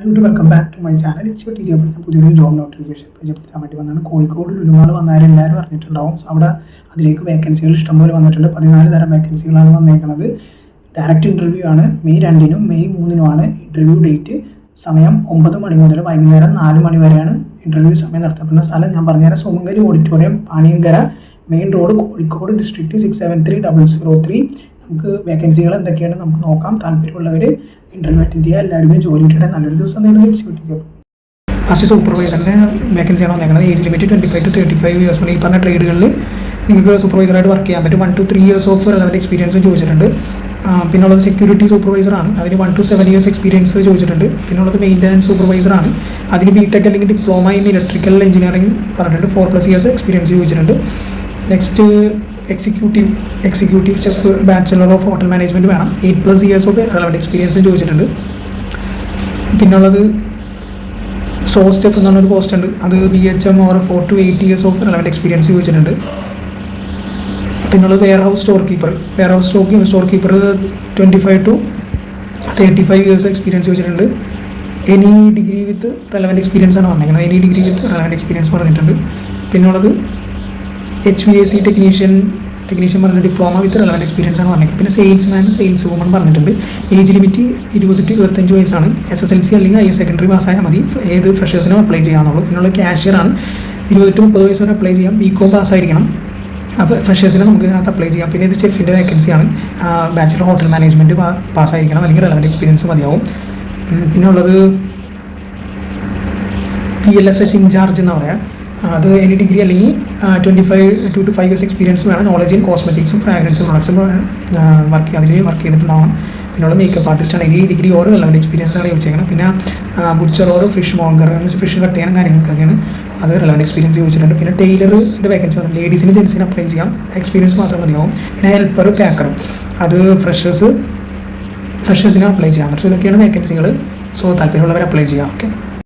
Hello welcome back to my channel it's teacher ഞാൻ പുതിയൊരു job notification പരിചയപ്പെടുത്താൻ വേണ്ടി വന്നാണ്. കോഴിക്കോട് ലുലുമാൾ വന്നവരെല്ലാവരും അറിഞ്ഞിട്ടുണ്ടാവും. അവിടെ അതിലേക്ക് വേക്കൻസികൾ ഇഷ്ടംപോലെ വന്നിട്ടുണ്ട്. പതിനാല് തരം വേക്കൻസികളാണ് വന്നേക്കുന്നത് ഡയറക്റ്റ് ഇന്റർവ്യൂ ആണ്. മെയ് രണ്ടിനും മെയ് മൂന്നിനുമാണ് ഇന്റർവ്യൂ ഡേറ്റ് സമയം ഒമ്പത് മണി മുതൽ വൈകുന്നേരം നാല് മണി വരെയാണ് ഇന്റർവ്യൂ സമയം നടത്തപ്പെടുന്ന സ്ഥലം. ഞാൻ പറഞ്ഞുതരാം. Sumangali auditorium Paniyankara main road Kozhikode district six seven three double zero three നമുക്ക് വേക്കൻസികൾ എന്തൊക്കെയാണ് നമുക്ക് നോക്കാം. താല്പര്യമുള്ളവർ ഇന്റർനെറ്റ് അറ്റൻഡ് ചെയ്യുക എല്ലാവരും ജോലി കിട്ടട്ടെ. നല്ലൊരു ദിവസം നേരിടുകയും എക്സിക്യൂട്ടീവ് ഫസ്റ്റ് സൂപ്പർവൈസറിന്റെ വേക്കൻസിയാണ് വന്നേക്കുന്നത് age limit twenty five to thirty five years ഈ പറഞ്ഞ ട്രേഡുകളിൽ നിങ്ങൾക്ക് സൂപ്പർവൈസറായിട്ട് വർക്ക് ചെയ്യാൻ പറ്റും. One two three years of relevant experience ചോദിച്ചിട്ടുണ്ട്. പിന്നുള്ളത് സെക്യൂരിറ്റി സൂപ്പർവൈസറാണ് അതിന് one two seven years experience ചോദിച്ചിട്ടുണ്ട്. പിന്നുള്ളത് മെയിന്റനൻസ് സൂപ്പർവൈസറാണ് അതിന് ബി ടെക് അല്ലെങ്കിൽ ഡിപ്ലോമ ഇൻ ഇലക്ട്രിക്കൽ എഞ്ചിനീയറിംഗ് പറഞ്ഞിട്ടുണ്ട്. ഫോർ പ്ലസ് ഇയേഴ്സ് എക്സ്പീരിയൻസ് ചോദിച്ചിട്ടുണ്ട്. Next executive executive chef bachelor of hotel management വേണം. Eight plus years of relevant experience ചോദിച്ചിട്ടുണ്ട്. പിന്നുള്ളത് സോ സ്റ്റെപ്പ് എന്ന് പറഞ്ഞൊരു പോസ്റ്റ് ഉണ്ട്. അത് B H M or four to eight years of relevant experience ചോദിച്ചിട്ടുണ്ട്. പിന്നുള്ളത് warehouse store keeper warehouse store store keeper twenty five to thirty five years experience ചോദിച്ചിട്ടുണ്ട്. Any degree with relevant experience ആണ് പറഞ്ഞിരിക്കുന്നത്. Any degree with relevant experience പറഞ്ഞിട്ടുണ്ട്. പിന്നുള്ളത് H V S C technician technician പറഞ്ഞ diploma with relevant experience ആണ് പറഞ്ഞത്. പിന്നെ salesman sales woman പറഞ്ഞിട്ടുണ്ട്. ഏജ് ലിമിറ്റ് ഇരുപത് ടു ഇരുപത്തഞ്ച് വയസ്സാണ്. എസ് എസ് എൽ സി അല്ലെങ്കിൽ ഹയർ സെക്കൻഡറി പാസ്സായാൽ മതി. ഏത് ഫ്രഷേഴ്സിനും അപ്ലൈ ചെയ്യാന്നുള്ളൂ പിന്നുള്ള ക്യാഷ്യറാണ് ഇരുപത് ടു മുപ്പത് വയസ്സ് വരെ അപ്ലൈ ചെയ്യാം. ബി കോം പാസ്സായിരിക്കണം അപ്പോൾ ഫ്രഷേഴ്സിനെ നമുക്ക് ഇതിനകത്ത് അപ്ലൈ ചെയ്യാം. പിന്നെ ഇത് ചെഫിന്റെ വേക്കൻസിയാണ് ബാച്ചിലർ ഹോട്ടൽ മാനേജ്മെന്റ് പാസ്സായിരിക്കണം അല്ലെങ്കിൽ റെലവന്റ് എക്സ്പീരിയൻസ് മതിയാവും. ഉം, പിന്നെ ഉള്ളത് P L S S in-charge എന്ന് പറയാം. അത് എനി ഡിഗ്രി അല്ലെങ്കിൽ twenty five to two five years experience വേണം. നോളജ് ഇൻ കോസ്മെറ്റിക്സും ഫ്രാഗ്രൻസും പ്രൊഡക്ട്സും വർക്ക് അതിൽ വർക്ക് ചെയ്തിട്ടുണ്ടാവണം. പിന്നെയുള്ള മേക്കപ്പ് ആർട്ടിസ്റ്റാണ് എനി ഡിഗ്രി ഓരോ അല്ലെങ്കിൽ എക്സ്പീരിയൻസ് ആണ് ചോദിച്ചേക്കണം. പിന്നെ ബുച്ചറോട് ഫിഷ് മോങ്കർ ഫിഷ് കട്ട് ചെയ്യാനും കാര്യങ്ങൾക്കൊക്കെയാണ് അത് റിലവന്റ് എക്സ്പീരിയൻസ് ചോദിച്ചിട്ടുണ്ട്. പിന്നെ ടൈലറിന്റെ വേക്കൻസി വന്നു ലേഡീസിന് ജെൻസിന് അപ്ലൈ ചെയ്യാം. എക്സ്പീരിയൻസ് മാത്രം മതിയാവും. പിന്നെ ഹെൽപ്പർ പാക്കറും അത് ഫ്രഷേഴ്സ് ഫ്രഷേഴ്സിന് അപ്ലൈ ചെയ്യാം. സോ ഇതൊക്കെയാണ് വേക്കൻസികൾ സോ താല്പര്യമുള്ളവർ അപ്ലൈ ചെയ്യാം. ഓക്കെ